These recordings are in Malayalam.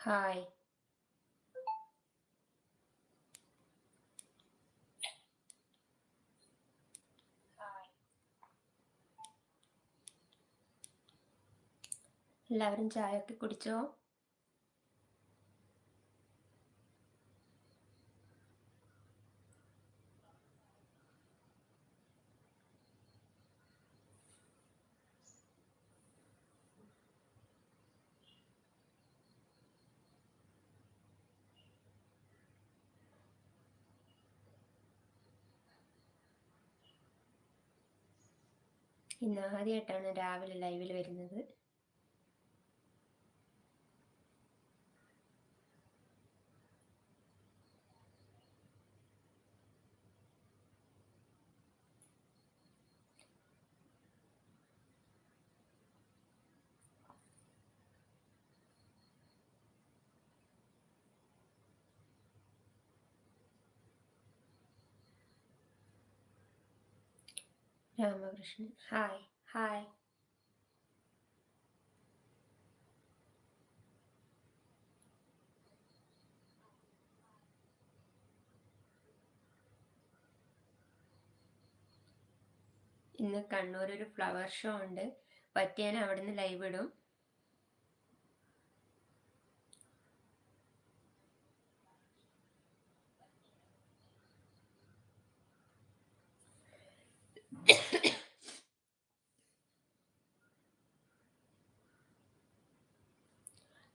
ഹായ് എല്ലാവരും ചായ ഒക്കെ കുടിച്ചോ? ഇന്ന് ആദ്യമായിട്ടാണ് രാവിലെ ലൈവിൽ വരുന്നത്. രാമകൃഷ്ണൻ ഹായ് ഹായ് ഇന്ന് കണ്ണൂർ ഒരു ഫ്ലവർ ഷോ ഉണ്ട്. പറ്റിയാൻ അവിടുന്ന് ലൈവ് ഇടും.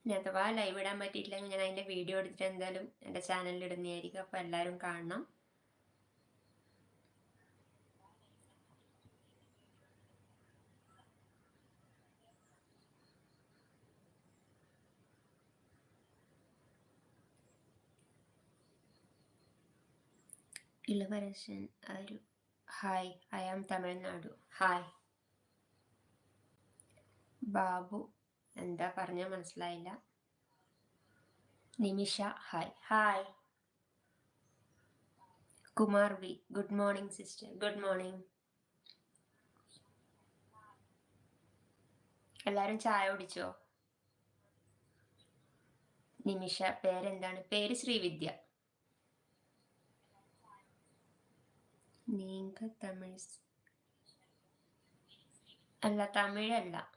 ഇനി അഥവാ ലൈവ് ഇടാൻ പറ്റിയിട്ടില്ലെങ്കിൽ ഞാൻ അതിന്റെ വീഡിയോ എടുത്തിട്ട് എന്തായാലും എന്റെ ചാനലിൽ ഇടുന്നതായിരിക്കും. അപ്പോൾ എല്ലാവരും കാണണം. ഇളവരശൻ ഒരു hi I am Tamil Nadu hi Babu എന്താ പറഞ്ഞ മനസ്സിലായില്ല. Nimisha hi. Hi. Kumar V. Good morning sister. Good morning. എല്ലാരും ചായ കുടിച്ചോ? നിമിഷ പേരെന്താണ്? പേര് ശ്രീവിദ്യ. നീങ്ക തമിഴ് അല്ല തമിഴല്ല.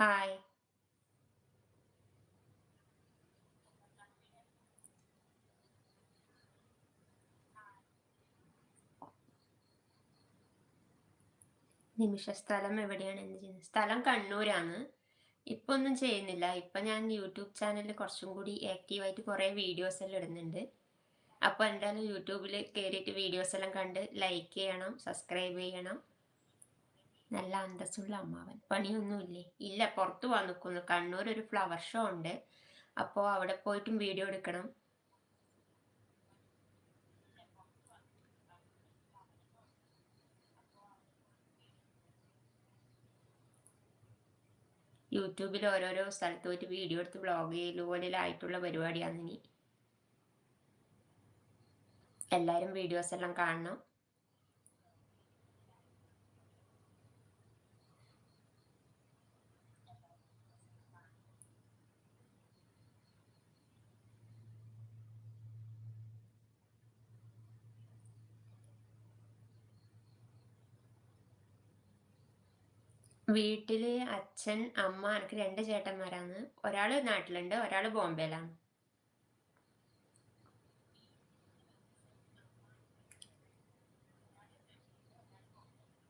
ഹായ് നിമിഷ സ്ഥലം എവിടെയാണ് എന്ത് ചെയ്യുന്നത് സ്ഥലം കണ്ണൂരാണ്. ഇപ്പൊ ഒന്നും ചെയ്യുന്നില്ല. ഇപ്പൊ ഞാൻ യൂട്യൂബ് ചാനലിൽ കുറച്ചും കൂടി ആക്റ്റീവായിട്ട് കുറേ വീഡിയോസ് എല്ലാം ഇടുന്നുണ്ട്. അപ്പോൾ എന്തായാലും യൂട്യൂബിൽ കയറിയിട്ട് വീഡിയോസ് എല്ലാം കണ്ട് ലൈക്ക് ചെയ്യണം സബ്സ്ക്രൈബ് ചെയ്യണം. നല്ല അന്തസ്സുള്ള അമ്മാവൻ. പണിയൊന്നുമില്ലേ? ഇല്ല പുറത്തു പോകാൻ നിൽക്കുന്നു കണ്ണൂർ ഒരു ഫ്ലവർ ഷോ ഉണ്ട്. അപ്പോൾ അവിടെ പോയിട്ടും വീഡിയോ എടുക്കണം. യൂട്യൂബിൽ ഓരോരോ സ്ഥലത്ത് പോയിട്ട് വീഡിയോ എടുത്ത് വ്ളോഗ് ചെയ്യൽ പോലെയായിട്ടുള്ള പരിപാടിയാണ് ഇനി എല്ലാവരും വീഡിയോസ് എല്ലാം കാണണം. വീട്ടിൽ അച്ഛൻ അമ്മ എനിക്ക് രണ്ട് ചേട്ടന്മാരാണ്. ഒരാൾ നാട്ടിലുണ്ട് ഒരാൾ ബോംബെയിലാണ്.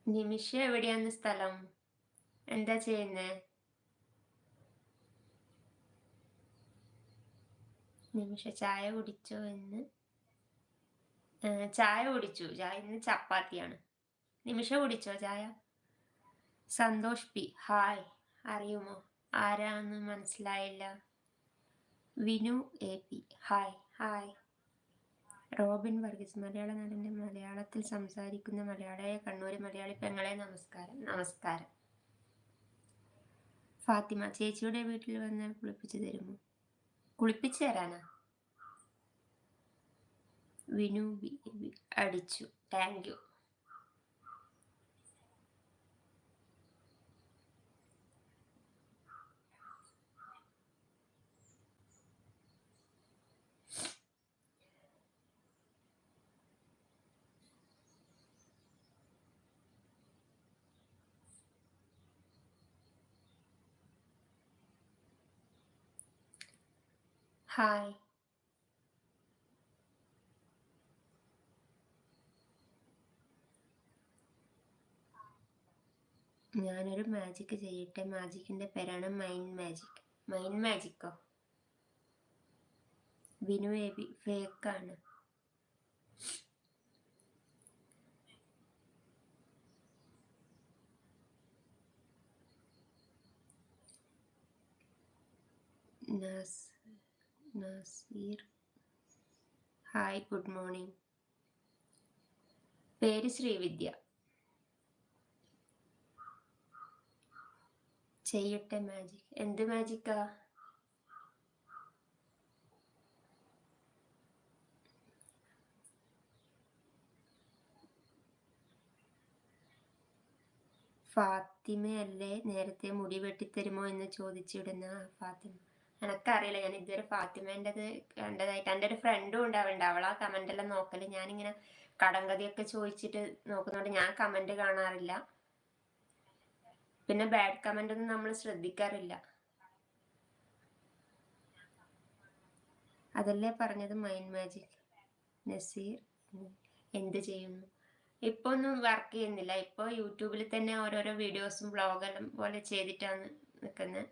നിമിഷ എവിടെയാണ് സ്ഥലം? എന്താ ചെയ്യുന്നേ? നിമിഷ ചായ കുടിച്ചോ എന്ന്? ചായ കുടിച്ചു. ചായ ഇന്ന് ചപ്പാത്തിയാണ്. നിമിഷ കുടിച്ചോ ചായ? സന്തോഷ് പി. ഹായ്. അറിയുമോ? ആരാന്ന് മനസ്സിലായില്ല. Vinu A. P. Hi. Hi. Robin Varghese. മലയാള നടന്റെ മലയാളത്തിൽ സംസാരിക്കുന്ന മലയാളിയായ കണ്ണൂർ മലയാളി പെങ്ങളെ നമസ്കാരം. നമസ്കാരം. ഫാത്തിമ ചേച്ചിയുടെ വീട്ടിൽ വന്ന് കുളിപ്പിച്ചു തരുമോ? കുളിപ്പിച്ചു തരാനാ? വിനു അടിച്ചു. Thank you. ഹായ് ഞാനൊരു മാജിക് ചെയ്യട്ടെ. മാജിക്കിന്റെ പേരാണ് മൈൻഡ് മാജിക് മൈൻഡ് മാജിക്കോ ബിനു എബി ഫേക്കാണ് നസീർ. ഹായ് ഗുഡ് മോർണിംഗ് പേര് ശ്രീവിദ്യ. ചെയ്യട്ടെ മാജിക് എന്ത് മാജിക്കാ ഫാത്തിമയല്ലേ നേരത്തെ മുടി വെട്ടിത്തരുമോ എന്ന് ചോദിച്ചിടുന്ന ഫാത്തിമ. എനക്കറിയില്ല. ഞാൻ ഇതുവരെ ഫാത്തിമേന്റെത് കണ്ടതായിട്ട് എന്റെ ഒരു ഫ്രണ്ടും ഉണ്ടാവുന്നുണ്ട്. അവൾ ആ കമന്റ് എല്ലാം നോക്കൽ. ഞാനിങ്ങനെ കടങ്കഥയൊക്കെ ചോദിച്ചിട്ട് നോക്കുന്നതുകൊണ്ട് ഞാൻ കമന്റ് കാണാറില്ല. പിന്നെ ബാഡ് കമന്റ് ഒന്നും നമ്മൾ ശ്രദ്ധിക്കാറില്ല. അതല്ലേ പറഞ്ഞത് മൈൻഡ് മാജിക്? നസീർ എന്ത് ചെയ്യുന്നു? ഇപ്പൊ ഒന്നും വർക്ക് ചെയ്യുന്നില്ല. ഇപ്പൊ യൂട്യൂബിൽ തന്നെ ഓരോരോ വീഡിയോസും ബ്ലോഗെല്ലാം പോലെ ചെയ്തിട്ടാണ് നിൽക്കുന്നത്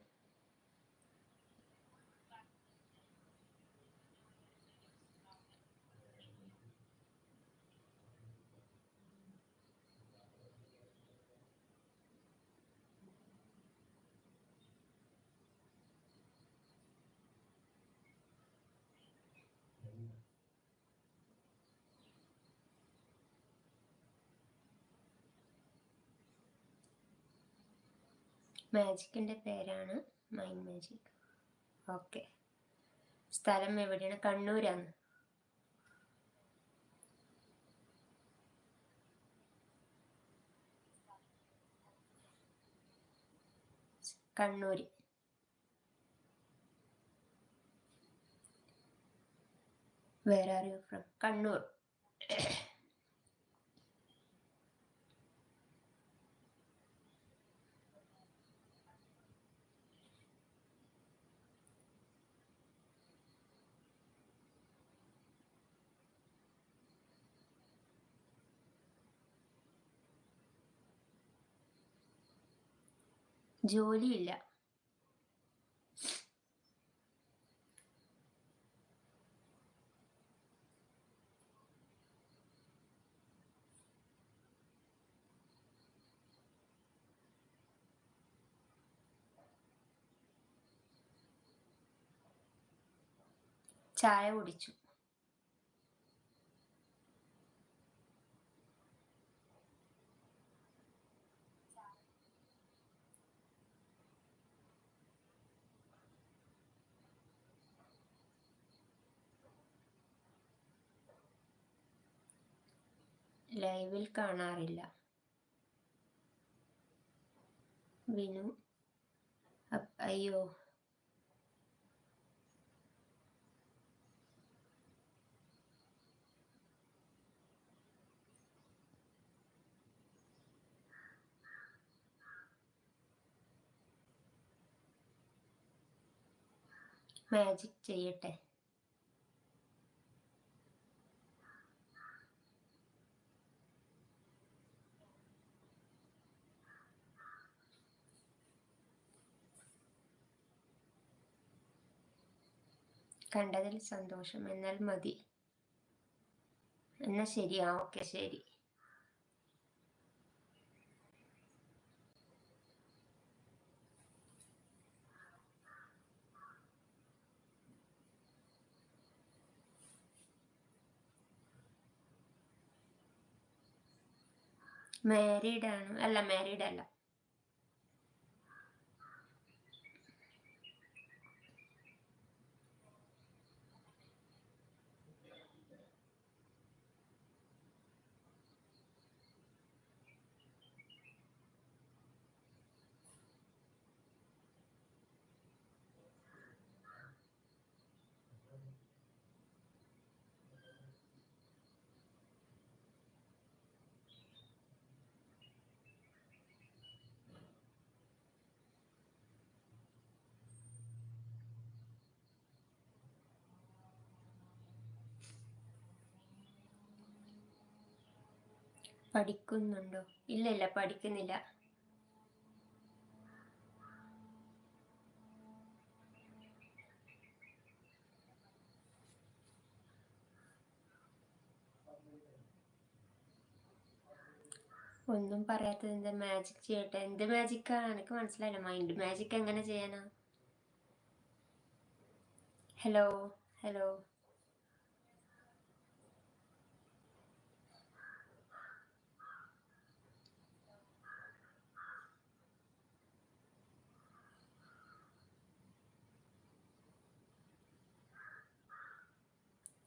മാജിക്കിന്റെ പേരാണ് മൈൻഡ് മാജിക്. ഓക്കെ. സ്ഥലം എവിടെയാണ്? കണ്ണൂരാണ്. കണ്ണൂർ വേറെ ആർ യു ഫ്രം കണ്ണൂർ. ജോലിയില്ല. ചായ കുടിച്ചു. ലൈവിൽ കാണാറില്ല. വിനു അയ്യോ. മാജിക് ചെയ്യട്ടെ. കണ്ടതിൽ സന്തോഷം. എന്നാൽ മതി. എന്നാ ശരി. ആ ഓക്കെ ശരി. മാരീഡ് ആണ്. അല്ല മാരീഡ് അല്ല. പഠിക്കുന്നുണ്ടോ? ഇല്ല ഇല്ല പഠിക്കുന്നില്ല. ഒന്നും പറയാത്തത് എന്താ മാജിക് ചെയ്യട്ടെ എന്ത് മാജിക്കാ എനിക്ക് മനസ്സിലായില്ല. മൈൻഡ് മാജിക് എങ്ങനെ ചെയ്യാനാ? ഹലോ ഹലോ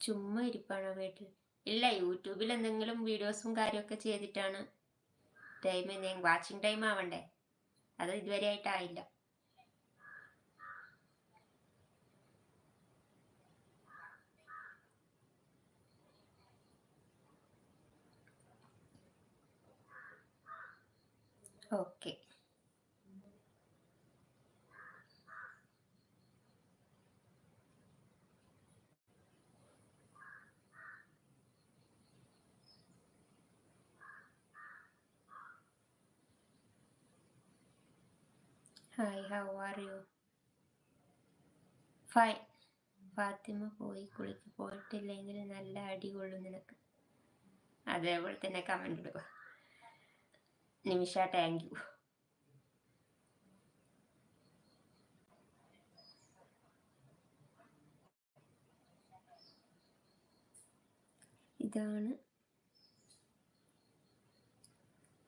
ചുമ്മാ ഇരിപ്പാണോ വീട്ടിൽ? ഇല്ല യൂട്യൂബിൽ എന്തെങ്കിലും വീഡിയോസും കാര്യമൊക്കെ ചെയ്തിട്ടാണ്. ടൈം ഞാൻ വാച്ചിങ് ടൈം ആവണ്ടേ? അത് ഇതുവരെ ആയിട്ടായില്ല okay hi how are you? Fine Fathima പോയി കുളിക്ക് പോയിട്ടില്ലെങ്കിൽ നല്ല അടി കൊള്ളും നിനക്ക്. അതേപോലെ തന്നെ കമന്റ് ഇടുക. നിമിഷ താങ്ക് യു ഇതാണ്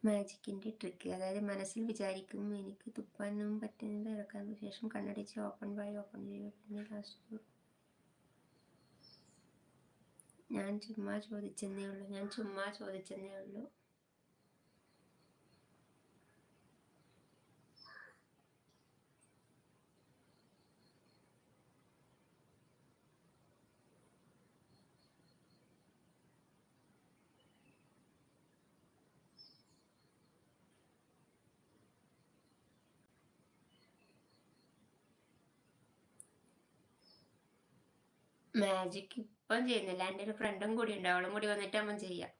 മാജിക്കിന്റെ ട്രിക്ക്. അതായത് മനസ്സിൽ വിചാരിക്കും എനിക്ക് തുപ്പാനും പറ്റുന്നത് ഇറക്കാൻ ശേഷം കണ്ണടിച്ച് ഓപ്പൺ ബൈ ഓപ്പൺ ചെയ്യുക ലാസ്റ്റ് ഞാൻ ചുമ്മാ ചോദിച്ചെന്നേ ഉള്ളൂ. ഞാൻ ചുമ്മാ ചോദിച്ചെന്നേ ഉള്ളൂ. മാജിക് ഇപ്പം ചെയ്യുന്നില്ല എന്റെ ഒരു ഫ്രണ്ടും കൂടി ഉണ്ട് അവളും കൂടി വന്നിട്ട് അമ്മ ചെയ്യാം.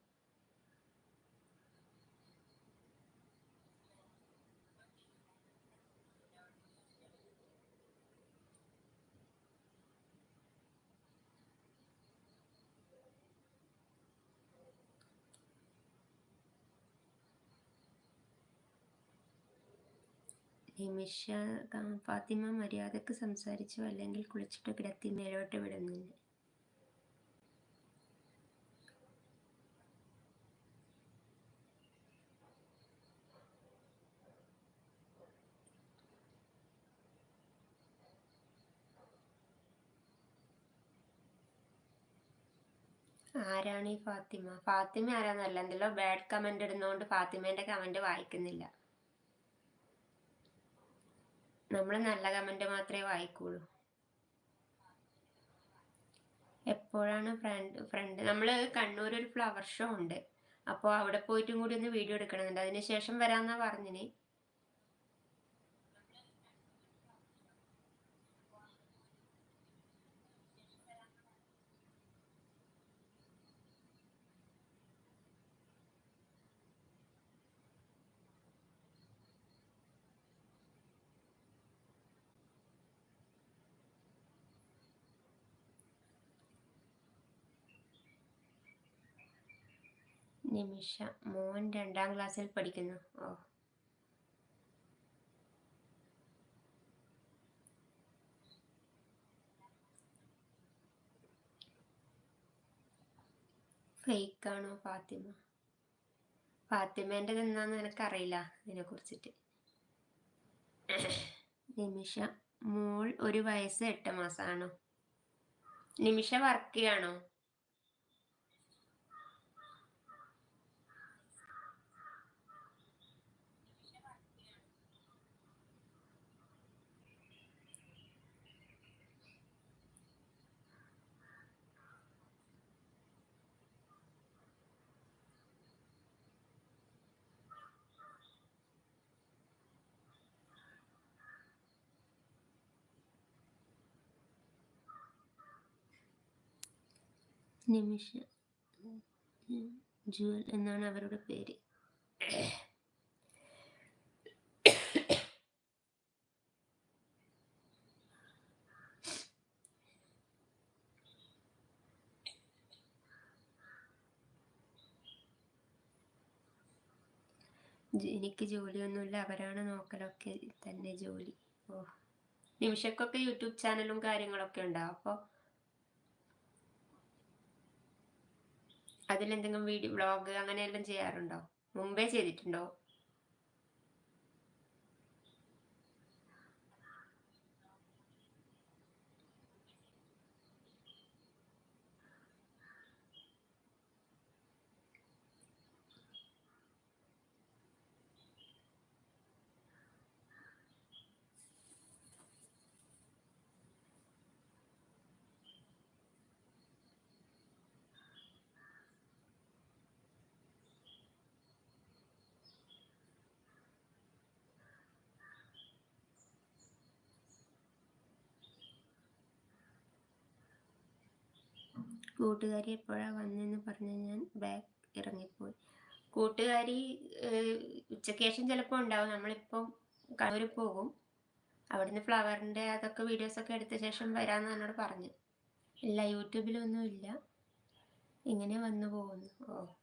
നിമിഷ ഫാത്തിമ മര്യാദയ്ക്ക് സംസാരിച്ചു അല്ലെങ്കിൽ കുളിച്ചിട്ട് കിടത്തി മേലോട്ട് വിടുന്നുണ്ട് ആരാണ് ഈ ഫാത്തിമ? ഫാത്തിമ ആരാന്നല്ല എന്തെല്ലോ ബാഡ് കമന്റ് ഇടുന്നോണ്ട് ഫാത്തിമേന്റെ കമന്റ് വായിക്കുന്നില്ല. നമ്മൾ നല്ല കമന്റ് മാത്രമേ വായിക്കുള്ളൂ. എപ്പോഴാണ് ഫ്രണ്ട് ഫ്രണ്ട് നമ്മൾ കണ്ണൂർ ഒരു ഫ്ലവർ ഷോ ഉണ്ട്. അപ്പോൾ അവിടെ പോയിട്ടും കൂടി ഒന്ന് വീഡിയോ എടുക്കണമെന്നുണ്ട് അതിന് ശേഷം വരാമെന്നാണ് പറഞ്ഞിന്. നിമിഷ മോൻ രണ്ടാം ക്ലാസ്സിൽ പഠിക്കുന്നു. ഓ. ആണോ ഫാത്തിമ? ഫാത്തിമേന്റെ എന്താന്ന് എനിക്കറിയില്ല ഇതിനെ കുറിച്ചിട്ട് നിമിഷ മോൾ ഒരു വയസ്സ് എട്ട് മാസമാണോ നിമിഷ വർക്ക് ചെയ്യാണോ? നിമിഷ ജുവൽ എന്നാണ് അവരുടെ പേര്. എനിക്ക് ജോലിയൊന്നുമില്ല. അവരാണ് നോക്കലൊക്കെ തന്നെ ജോലി. ഓ. നിമിഷക്കൊക്കെ യൂട്യൂബ് ചാനലും കാര്യങ്ങളൊക്കെ ഉണ്ടാവും അപ്പോൾ അതിലെന്തെങ്കിലും വീഡിയോ വ്ളോഗ് അങ്ങനെ എല്ലാം ചെയ്യാറുണ്ടോ? മുമ്പേ ചെയ്തിട്ടുണ്ടോ? കൂട്ടുകാരി എപ്പോഴാണ് വന്നെന്ന് പറഞ്ഞ് ഞാൻ ബാഗ് ഇറങ്ങിപ്പോയി. കൂട്ടുകാരി ഉച്ചയ്ക്ക് ശേഷം ചിലപ്പോൾ ഉണ്ടാവും. നമ്മളിപ്പം കണ്ണൂർ പോകും. അവിടുന്ന് ഫ്ലവറിന്റെ അതൊക്കെ വീഡിയോസൊക്കെ എടുത്ത ശേഷം വരാമെന്ന് എന്നോട് പറഞ്ഞു. ഇല്ല യൂട്യൂബിലൊന്നും ഇല്ല. ഇങ്ങനെ വന്നു പോകുന്നു. ഓക്കെ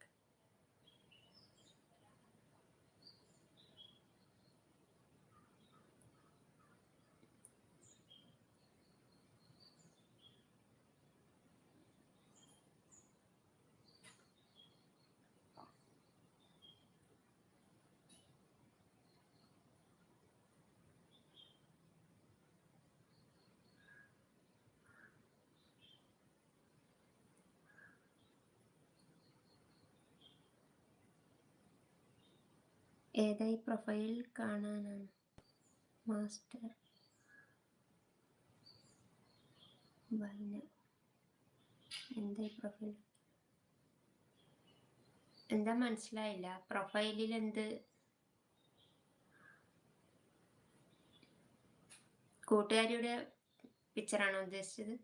ഏതായി പ്രൊഫൈൽ കാണാനാണ്? മാസ്റ്റർ വൈന എന്തായി പ്രൊഫൈൽ? എന്താ മനസ്സിലായില്ല? പ്രൊഫൈലിൽ എന്ത്? കൂട്ടുകാരിയുടെ പിക്ചറാണോ ഉദ്ദേശിച്ചത്?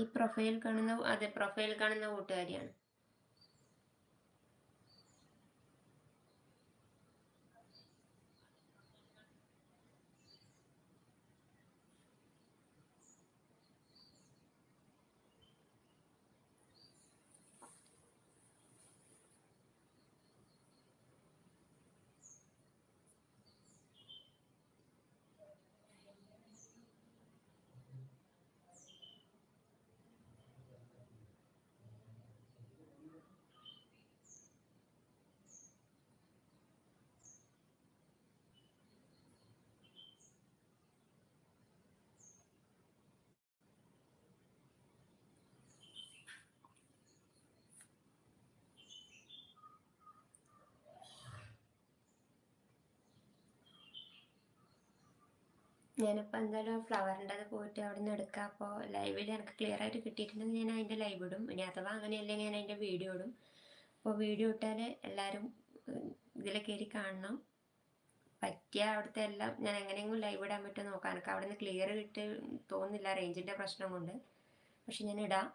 ഈ പ്രൊഫൈൽ കാണുന്ന അതെ പ്രൊഫൈൽ കാണുന്ന കൂട്ടുകാരിയാണ്. ഞാനിപ്പോൾ എന്തായാലും ഫ്ലവറിന്റെ അത് പോയിട്ട് അവിടെ നിന്ന് എടുക്കാം അപ്പോൾ ലൈവിൽ എനിക്ക് ക്ലിയർ ആയിട്ട് കിട്ടിയിട്ടുണ്ടെങ്കിൽ ഞാൻ അതിന്റെ ലൈവ് ഇടും. ഇനി അഥവാ അങ്ങനെയല്ലെങ്കിൽ ഞാൻ അതിന്റെ വീഡിയോ ഇടും. അപ്പോൾ വീഡിയോ ഇട്ടാൽ എല്ലാവരും ഇതിൽ കയറി കാണണം. പറ്റിയ അവിടുത്തെ എല്ലാം ഞാൻ എങ്ങനെയെങ്കിലും ലൈവ് ഇടാൻ പറ്റുമോ നോക്കാം. എനിക്ക് അവിടെ നിന്ന് ക്ലിയർ കിട്ടി തോന്നുന്നില്ല റേഞ്ചിന്റെ പ്രശ്നം കൊണ്ട്. പക്ഷെ ഞാൻ ഇടാം.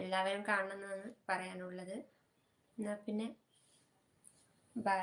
എല്ലാവരും കാണണം എന്നാണ് പറയാനുള്ളത്. എന്നാൽ പിന്നെ ബൈ